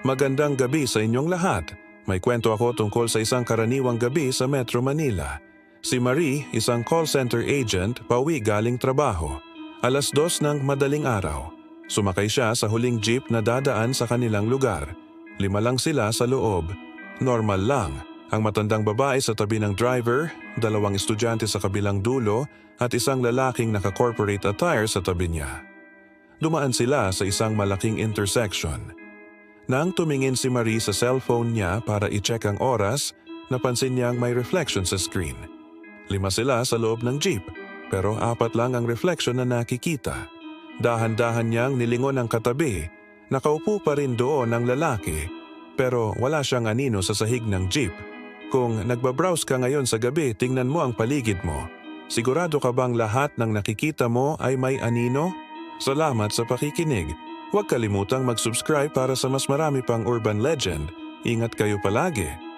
Magandang gabi sa inyong lahat. May kwento ako tungkol sa isang karaniwang gabi sa Metro Manila. Si Marie, isang call center agent, pauwi galing trabaho. Alas dos ng madaling araw. Sumakay siya sa huling jeep na dadaan sa kanilang lugar. Lima lang sila sa loob. Normal lang. Ang matandang babae sa tabi ng driver, dalawang estudyante sa kabilang dulo, at isang lalaking naka-corporate attire sa tabi niya. Dumaan sila sa isang malaking intersection. Nang tumingin si Marie sa cellphone niya para i-check ang oras, napansin niyang may reflection sa screen. Lima sila sa loob ng jeep, pero apat lang ang reflection na nakikita. Dahan-dahan niyang nilingon ang katabi. Nakaupo pa rin doon ang lalaki, pero wala siyang anino sa sahig ng jeep. Kung nagbabrowse ka ngayon sa gabi, tingnan mo ang paligid mo. Sigurado ka bang lahat ng nakikita mo ay may anino? Salamat sa pakikinig. Huwag kalimutang mag-subscribe para sa mas marami pang urban legend. Ingat kayo palagi.